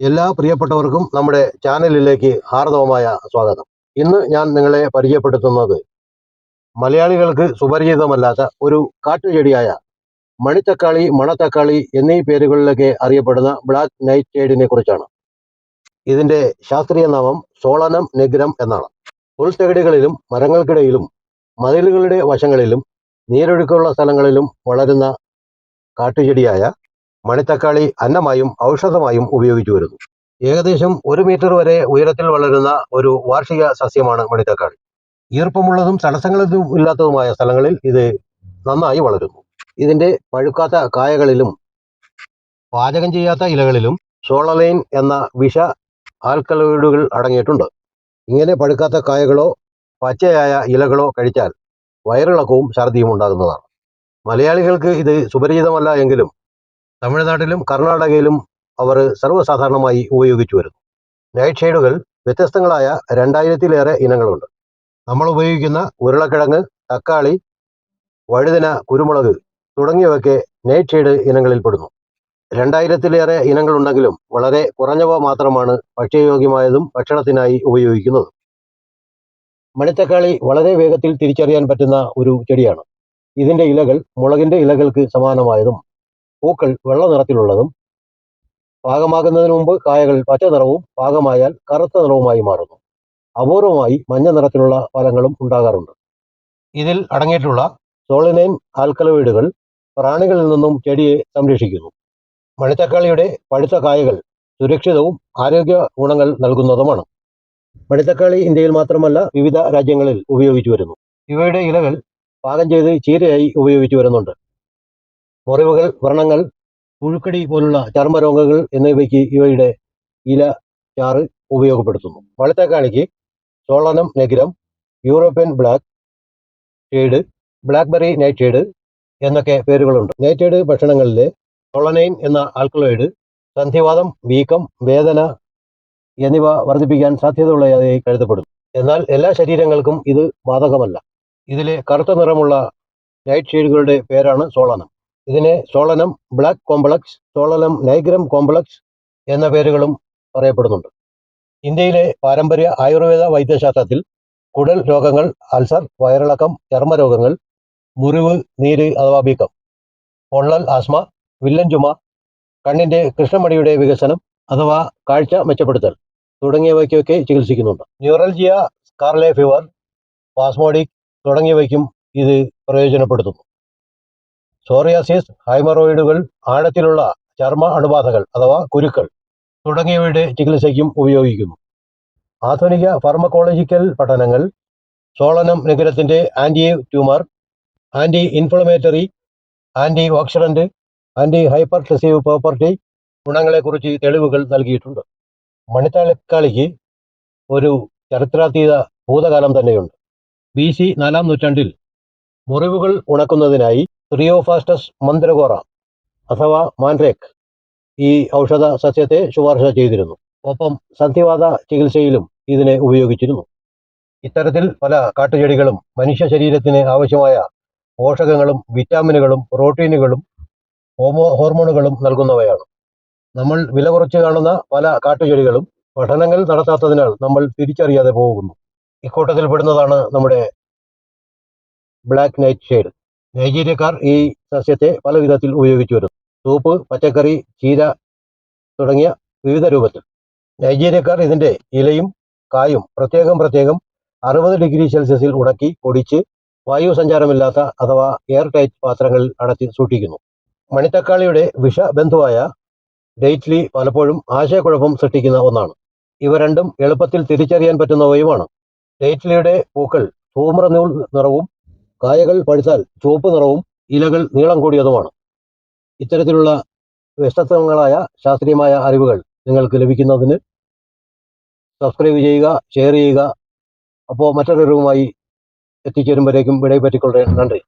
എല്ലാ പ്രിയപ്പെട്ടവർക്കും നമ്മുടെ ചാനലിലേക്ക് ഹാർദവമായ സ്വാഗതം. ഇന്ന് ഞാൻ നിങ്ങളെ പരിചയപ്പെടുത്തുന്നത് മലയാളികൾക്ക് സുപരിചിതമല്ലാത്ത ഒരു കാട്ടുചെടിയായ മണിത്തക്കാളി മണത്തക്കാളി എന്നീ പേരുകളിലൊക്കെ അറിയപ്പെടുന്ന ബ്ലാക്ക് നൈറ്റ് ഷെയ്ഡിനെ കുറിച്ചാണ്. ഇതിന്റെ ശാസ്ത്രീയ നാമം സോളനം നിഗ്രം എന്നാണ്. പുൽത്തകിടികളിലും മരങ്ങൾക്കിടയിലും മതിലുകളുടെ വശങ്ങളിലും നീരൊഴുക്കുള്ള സ്ഥലങ്ങളിലും വളരുന്ന കാട്ടുചെടിയായ മണിത്തക്കാളി അന്നമായും ഔഷധമായും ഉപയോഗിച്ചു വരുന്നു. ഏകദേശം ഒരു മീറ്റർ വരെ ഉയരത്തിൽ വളരുന്ന ഒരു വാർഷിക സസ്യമാണ് മണിത്തക്കാളി. ഈർപ്പമുള്ളതും തടസ്സങ്ങളൊന്നും ഇല്ലാത്തതുമായ സ്ഥലങ്ങളിൽ ഇത് നന്നായി വളരുന്നു. ഇതിന്റെ പഴുക്കാത്ത കായകളിലും പാചകം ചെയ്യാത്ത ഇലകളിലും സോളലൈൻ എന്ന വിഷ ആൽക്കലോയിഡുകൾ അടങ്ങിയിട്ടുണ്ട്. ഇങ്ങനെ പഴുക്കാത്ത കായകളോ പച്ചയായ ഇലകളോ കഴിച്ചാൽ വയറിളക്കവും ഛർദിയും ഉണ്ടാകുന്നതാണ്. മലയാളികൾക്ക് ഇത് സുപരിചിതമല്ല എങ്കിലും തമിഴ്നാട്ടിലും കർണാടകയിലും അവർ സർവസാധാരണമായി ഉപയോഗിച്ചു വരുന്നു. നൈറ്റ് ഷെയ്ഡുകൾ വ്യത്യസ്തങ്ങളായ രണ്ടായിരത്തിലേറെ ഇനങ്ങളുണ്ട്. നമ്മൾ ഉപയോഗിക്കുന്ന ഉരുളക്കിഴങ്ങ് തക്കാളി വഴുതന കുരുമുളക് തുടങ്ങിയവയൊക്കെ നൈറ്റ് ഷെയ്ഡ് ഇനങ്ങളിൽ പെടുന്നു. രണ്ടായിരത്തിലേറെ ഇനങ്ങളുണ്ടെങ്കിലും വളരെ കുറഞ്ഞവ മാത്രമാണ് ഭക്ഷ്യയോഗ്യമായതും ഭക്ഷണത്തിനായി ഉപയോഗിക്കുന്നത്. മണിത്തക്കാളി വളരെ വേഗത്തിൽ തിരിച്ചറിയാൻ പറ്റുന്ന ഒരു ചെടിയാണ്. ഇതിന്റെ ഇലകൾ മുളകിന്റെ ഇലകൾക്ക് സമാനമായതും പൂക്കൾ വെള്ള നിറത്തിലുള്ളതും പാകമാകുന്നതിന് മുമ്പ് കായകൾ പച്ച നിറവും പാകമായാൽ കറുത്ത നിറവുമായി മാറുന്നു. അപൂർവമായി മഞ്ഞ നിറത്തിലുള്ള ഫലങ്ങളും ഉണ്ടാകാറുണ്ട്. ഇതിൽ അടങ്ങിയിട്ടുള്ള സോളിനൈൻ ആൽക്കലോയിഡുകൾ പ്രാണികളിൽ നിന്നും ചെടിയെ സംരക്ഷിക്കുന്നു. മണിത്തക്കാളിയുടെ പഴുത്ത കായകൾ സുരക്ഷിതവും ആരോഗ്യ ഗുണങ്ങൾ നൽകുന്നതുമാണ്. മണിത്തക്കാളി ഇന്ത്യയിൽ മാത്രമല്ല വിവിധ രാജ്യങ്ങളിൽ ഉപയോഗിച്ചു വരുന്നു. ഇവയുടെ ഇലകൾ പാകം ചെയ്ത് ചീരയായി ഉപയോഗിച്ചു വരുന്നുണ്ട്. മുറിവുകൾ വ്രണങ്ങൾ പുഴുക്കടി പോലുള്ള ചർമ്മരോഗങ്ങൾ എന്നിവയ്ക്ക് ഇവയുടെ ഇല ചാറ് ഉപയോഗപ്പെടുത്തുന്നു. മണിത്തക്കാളിക്ക് Solanum nigrum European black shade blackberry nightshade എന്നൊക്കെ പേരുകളുണ്ട്. നൈറ്റേഡ് ഭക്ഷണങ്ങളിലെ സോളനൈൻ എന്ന ആൽക്കലോയിഡ് സന്ധിവാദം വീക്കം വേദന എന്നിവ വർദ്ധിപ്പിക്കാൻ സാധ്യതയുള്ളതായി കരുതപ്പെടുന്നു. എന്നാൽ എല്ലാ ശരീരങ്ങൾക്കും ഇത് ബാധകമല്ല. ഇതിലെ കറുത്ത നിറമുള്ള നൈറ്റ് ഷെയ്ഡുകളുടെ പേരാണ് സോളനം. ഇതിനെ Solanum black complex Solanum nigrum complex എന്ന പേരുകളും പറയപ്പെടുന്നുണ്ട് ഇന്ത്യയിലെ പാരമ്പര്യ ആയുർവേദ വൈദ്യശാസ്ത്രത്തിൽ കുടൽ രോഗങ്ങൾ അൾസർ വയറിളക്കം ചർമ്മരോഗങ്ങൾ മുറിവ് നീര് അഥവാ വീക്കം പൊള്ളൽ ആസ്മ വില്ലൻ ചുമ കണ്ണിന്റെ കൃഷ്ണമണിയുടെ വികസനം അഥവാ കാഴ്ച മെച്ചപ്പെടുത്തൽ തുടങ്ങിയവയ്ക്കൊക്കെ ചികിത്സിക്കുന്നുണ്ട്. ന്യൂറൽജിയ സ്കാർലെ ഫീവർ പാസ്മോഡിക് തുടങ്ങിയവയ്ക്കും ഇത് പ്രയോജനപ്പെടുത്തുന്നു. സോറിയാസിസ് ഹൈമറോയിഡുകൾ ആഴത്തിലുള്ള ചർമ്മ അണുബാധകൾ അഥവാ കുരുക്കൾ തുടങ്ങിയവയുടെ ചികിത്സയ്ക്കും ഉപയോഗിക്കുന്നു. ആധുനിക ഫാർമക്കോളജിക്കൽ പഠനങ്ങൾ Solanum നിഗരത്തിന്റെ anti tumour anti inflammatory anti oxidant anti hypertensive property ഗുണങ്ങളെക്കുറിച്ച് തെളിവുകൾ നൽകിയിട്ടുണ്ട്. മണിത്തക്കാളിക്ക് ഒരു ചരിത്രാതീത ഭൂതകാലം തന്നെയുണ്ട്. ബി സി നാലാം നൂറ്റാണ്ടിൽ മുറിവുകൾ ഉണക്കുന്നതിനായി ത്രിയോഫാസ്റ്റസ് മന്ദ്രഗോറ അഥവാ മാൻറേക്ക് ഈ ഔഷധ സസ്യത്തെ ശുപാർശ ചെയ്തിരുന്നു. ഒപ്പം സന്ധിവാത ചികിത്സയിലും ഇതിനെ ഉപയോഗിച്ചിരുന്നു. ഇത്തരത്തിൽ പല കാട്ടുചെടികളും മനുഷ്യ ശരീരത്തിന് ആവശ്യമായ പോഷകങ്ങളും വിറ്റാമിനുകളും പ്രോട്ടീനുകളും ഹോമോ ഹോർമോണുകളും നൽകുന്നവയാണ്. നമ്മൾ വില കുറച്ച് കാണുന്ന പല കാട്ടുചെടികളും പഠനങ്ങൾ നടത്താത്തതിനാൽ നമ്മൾ തിരിച്ചറിയാതെ പോകുന്നു. ഇക്കൂട്ടത്തിൽ പെടുന്നതാണ് നമ്മുടെ ബ്ലാക്ക് നൈറ്റ് ഷെയ്ഡ്. നൈജീരിയക്കാർ ഈ സസ്യത്തെ പല വിധത്തിൽ ഉപയോഗിച്ചു വരുന്നു. സൂപ്പ് പച്ചക്കറി ചീര തുടങ്ങിയ വിവിധ രൂപത്തിൽ. നൈജീരിയക്കാർ ഇതിന്റെ ഇലയും കായും പ്രത്യേകം പ്രത്യേകം അറുപത് ഡിഗ്രി സെൽഷ്യസിൽ ഉണക്കി പൊടിച്ച് വായു സഞ്ചാരമില്ലാത്ത അഥവാ എയർ ടൈറ്റ് പാത്രങ്ങളിൽ അടച്ച് സൂക്ഷിക്കുന്നു. മണിത്തക്കാളിയുടെ വിഷബന്ധുവായ ഡെയ്റ്റ്ലി പലപ്പോഴും ആശയക്കുഴപ്പം സൃഷ്ടിക്കുന്ന ഒന്നാണ്. ഇവ രണ്ടും എളുപ്പത്തിൽ തിരിച്ചറിയാൻ പറ്റുന്നവയുമാണ്. ഡെയ്റ്റ്ലിയുടെ പൂക്കൾ ധൂമ്രനൂൽ നിറവും കായകൾ പഴുത്താൽ ചുവപ്പ് നിറവും ഇലകൾ നീളം കൂടിയതുമാണ് ഇത്തരത്തിലുള്ള വ്യത്യസ്തങ്ങളായ ശാസ്ത്രീയമായ അറിവുകൾ നിങ്ങൾക്ക് ലഭിക്കുന്നതിന് സബ്സ്ക്രൈബ് ചെയ്യുക ഷെയർ ചെയ്യുക അപ്പോൾ മറ്റൊരു അറിവുമായി എത്തിച്ചേരുമ്പോഴേക്കും വിടയെ പറ്റിക്കൊള്ളേ നന്ദി